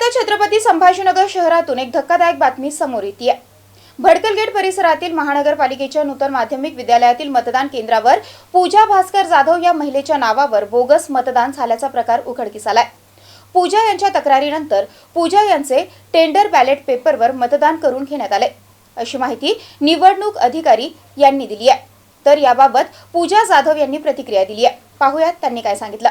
आता छत्रपती संभाजीनगर शहरातून एक धक्कादायक बातमी समोर येते भडकल गेट परिसरातील महानगरपालिकेच्या नूतन माध्यमिक विद्यालयातील मतदान केंद्रावर पूजा भास्कर जाधव या महिलेच्या नावावर बोगस मतदान झाल्याचा प्रकार उघडकीस आलाय. पूजा यांच्या तक्रारीनंतर पूजा यांचे टेंडर बॅलेट पेपरवर मतदान करून घेण्यात आले अशी माहिती निवडणूक अधिकारी यांनी दिली आहे तर याबाबत पूजा जाधव यांनी प्रतिक्रिया दिली आहे पाहूयात त्यांनी काय सांगितलं.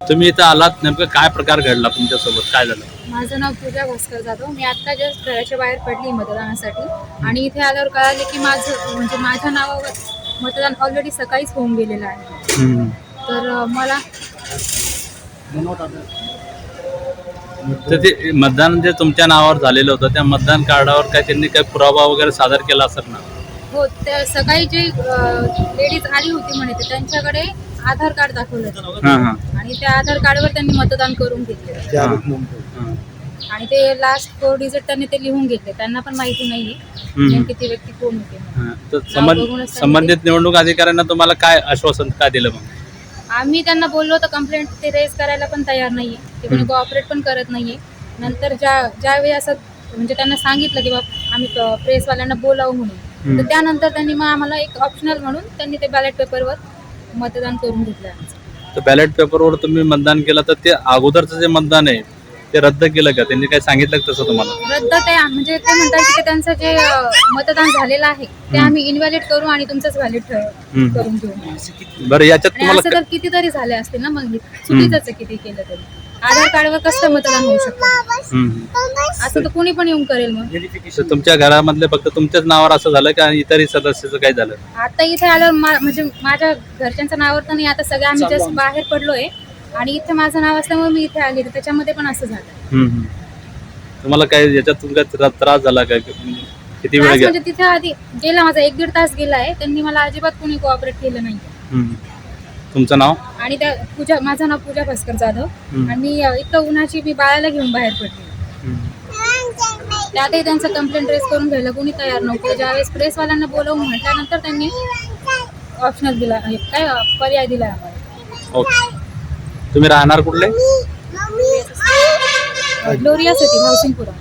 तुम्ही इथं आलात नेमकं काय प्रकार घडला तुमच्यासोबत? काय झालं? माझं नाव पूजा भास्कर जाधव. मी आत्ता जस्ट घराच्या बाहेर पडली मतदानासाठी. आणि इथे आल्यावर कळाले की माझं म्हणजे माझ्या नावावर मतदान ऑलरेडी सकाळीच होऊन गेलेलं आहे. तर अं, मला तर ते मतदान जे तुमच्या नावावर झालेलं होतं त्या मतदान कार्डावर काय त्यांनी काय पुरावा वगैरे सादर केला असेल ना? हो त्या सकाळी जे लेडीज आली होती म्हणे ते त्यांच्याकडे आधार कार्ड दाखवलं. हां हां आणि त्या आधार कार्डवर त्यांनी मतदान करून घेतले हां. आणि ते लास्ट फोर डिजिट त्यांनी ते लिहून घेतले त्यांना पण माहिती नाहीये हम्म. नेमकी ती व्यक्ती कोण होती म्हणून. हां. तर संबंध बघूनच संबंधित निवडणूक अधिकाऱ्यांना तुम्हाला काय आश्वासन काय दिलं मग आम्ही त्यांना बोललो तर कंप्लेंट ते रेज करायला पण तयार नाहीये ते कोणी हम्म. कोऑपरेट पण करत नाहीये नंतर ज्या ज्यावेळी असं म्हणजे त्यांना सांगितलं की बाबा आम्ही प्रेसवाल्यांना बोलावू म्हणून. तर त्यानंतर त्यांनी मग आम्हाला एक ऑप्शनल म्हणून त्यांनी ते बॅलेट पेपरवर मतदान करून घेतलं आमचं. तर बॅलेट पेपरवर तुम्ही मतदान केलं तर ते अगोदरचं जे मतदान आहे ते रद्द केलं का? त्यांनी काय सांगितलं का तसं तुम्हाला? रद्द ते म्हणजे ते म्हणतात की ते त्यांचं जे अं, मतदान झालेलं आहे ते आम्ही इन्व्हॅलिड करू आणि तुमचंच व्हॅलिड हम्म. करून घेऊ. बरं याच्यात आणि असं तुम्हाला तर कितीतरी झाले असते ना मग हे. चुकीचंच आहे किती केलं तरी. आधार कार्डवर कसं मतदान होऊ शकतं? हम्म. असं तर कोणी पण येऊन करेल मग. तर तुमच्या घरामधले फक्त तुमच्याच नावावर असं झालं का? इतरही सदस्याचं काय झालं? आता इथे आल्यावर मा- म्हणजे माझ्या घरच्यांच्या नावावर तर नाही आता सगळे आम्ही जस्ट बाहेर पडलोय. आणि इथे माझं नाव असल्यामुळे मी इथे आले तर त्याच्यामध्ये पण असं झालं. हम्म. तुम्हाला काय याच्यात तुमचा त्रा- त्रास झाला काय म्हणजे किती वेळ त्रास म्हणजे तिथे आधी गेला माझा. एक दीड तास गेला आहे. त्यांनी मला अजिबात कोणी कोऑपरेट केलं नाही हम्म. तुमचं नाव? आणि त्या पूजा माझं नाव पूजा भास्कर जाधव. हम्म. आणि अ, इतकं उन्हाची मी बाळाला घेऊन बाहेर पडली. त्यातही त्यांचं कंप्लेंट रेस करून घ्यायला कोणी तयार नव्हतं. ज्यावेळेस प्रेसवाल्यांना बोलवून म्हटल्यानंतर त्यांनी ऑप्शनल दिला हे काय अ, पर्याय दिला. आम्हाला ओके. तुम्ही राहणार कुठले? Gloria city हाऊसिंगपुरा